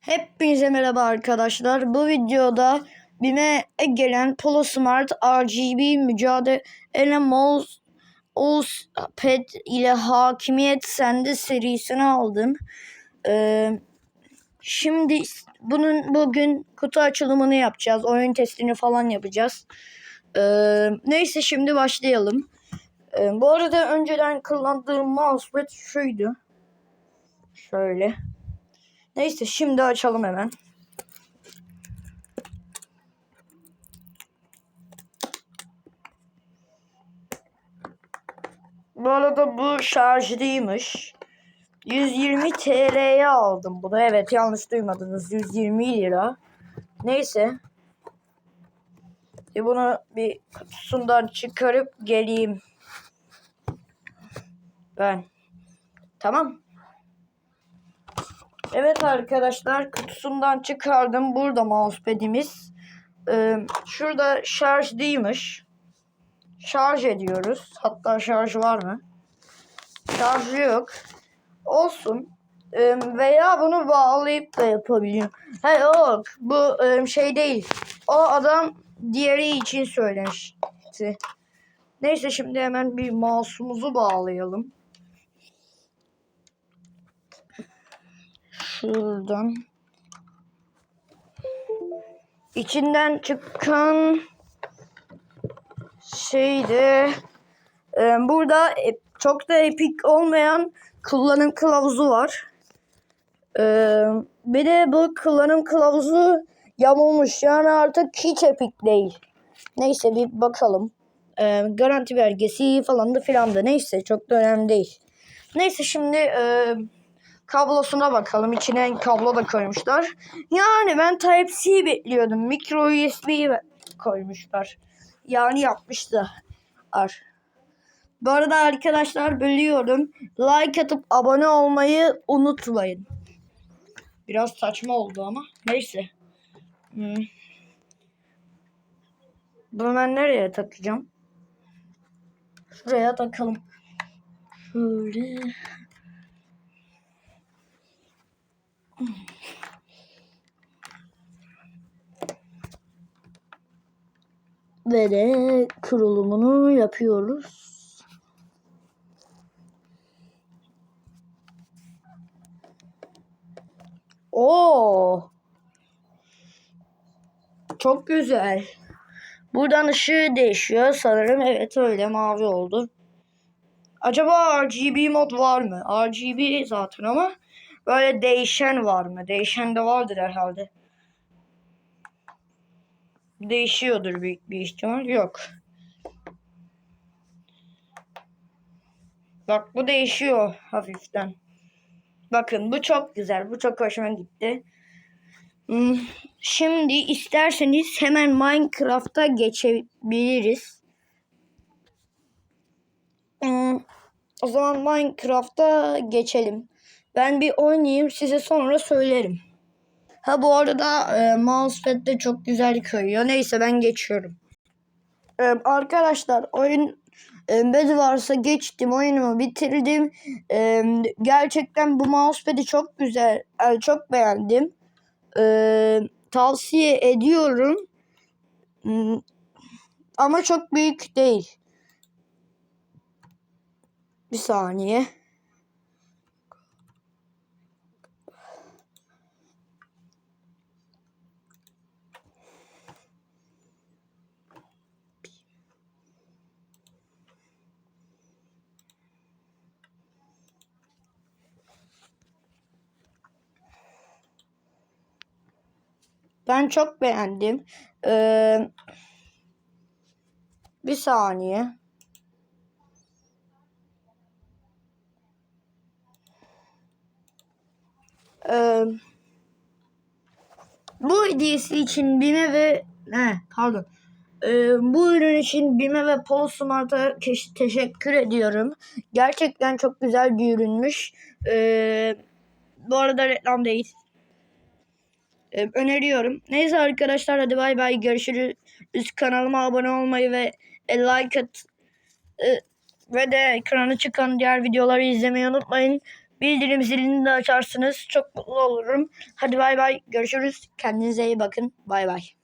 Hepinize merhaba arkadaşlar. Bu videoda BİM'e gelen Polo Smart RGB mücadele mouse pad ile Hakimiyet Sende serisini aldım. Ee, şimdi bunun bugün kutu açılımını yapacağız. Oyun testini falan yapacağız. Ee, neyse şimdi başlayalım. Ee, bu arada önceden kullandığım mousepad şuydu. Şöyle. Neyse şimdi açalım hemen. Bu arada bu şarjlıymış. 120 TL'ye aldım bunu. Evet yanlış duymadınız. 120 lira. Neyse. Şimdi bunu bir kutusundan çıkarıp geleyim. Ben. Tamam. Evet arkadaşlar kutusundan çıkardım. Burada mousepad'imiz. Ee, şurada şarj değilmiş. Şarj ediyoruz. Hatta şarj var mı? Şarjı yok. Olsun. Ee, veya bunu bağlayıp da yapabiliyorum. Ha yok. Bu e, şey değil. O adam diğeri için söylemişti. Neyse şimdi hemen bir mouse'umuzu bağlayalım. Şuradan. İçinden çıkan şeyde e, burada e, çok da epik olmayan kullanım kılavuzu var. E, bir de bu kullanım kılavuzu yamulmuş. Yani artık hiç epik değil. Neyse bir bakalım. E, garanti belgesi falan da filan da neyse çok da önemli değil. Neyse şimdi e, kablosuna bakalım. İçine kablo da koymuşlar. Yani ben Type-C bekliyordum. Micro USB'yi koymuşlar. Yani yapmışlar. Bu arada arkadaşlar bölüyorum. Like atıp abone olmayı unutmayın. Biraz saçma oldu ama. Neyse. Hmm. Bunu ben nereye takacağım? Şuraya takalım. Şöyle. Ve de kurulumunu yapıyoruz. Oo. Çok güzel. Buradan ışığı değişiyor sanırım. Evet öyle mavi oldu. Acaba RGB mod var mı? RGB zaten ama böyle değişen var mı? Değişen de vardır herhalde. Değişiyordur büyük bir ihtimal. Yok. Bak bu değişiyor hafiften. Bakın bu çok güzel. Bu çok hoşuma gitti. Hmm, Şimdi isterseniz hemen Minecraft'a geçebiliriz. Hmm, O zaman Minecraft'a geçelim. Ben bir oynayayım size sonra söylerim. Ha bu arada e, mousepad de çok güzel kayıyor. Neyse ben geçiyorum. E, arkadaşlar oyun e, bed varsa geçtim oyunumu bitirdim. E, gerçekten bu mousepad'i çok güzel, e, çok beğendim. E, tavsiye ediyorum. Hmm, Ama çok büyük değil. Bir saniye. Ben çok beğendim. Ee, bir saniye. Ee, bu hediyesi için BİM'e ve ne pardon. Ee, bu ürün için BİM'e ve Pol Smart'a teşekkür ediyorum. Gerçekten çok güzel bir ürünmüş. Ee, bu arada reklam değil. Öneriyorum. Neyse arkadaşlar hadi bay bay görüşürüz. Kanalıma abone olmayı ve e, like at e, ve de ekrana çıkan diğer videoları izlemeyi unutmayın. Bildirim zilini de açarsınız. Çok mutlu olurum. Hadi bay bay. Görüşürüz. Kendinize iyi bakın. Bay bay.